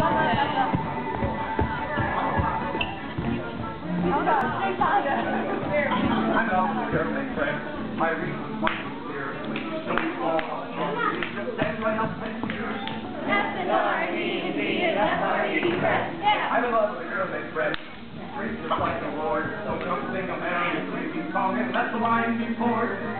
I the friend. My reason must be clear. Please don't fall off. Just stand right up and cheers. I'm love a girl named Fred. Treats just like a lord. So come sing a merry sweeping song and let the wine be poured.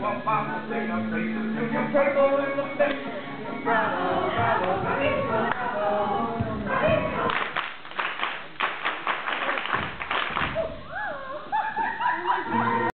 won't find the thing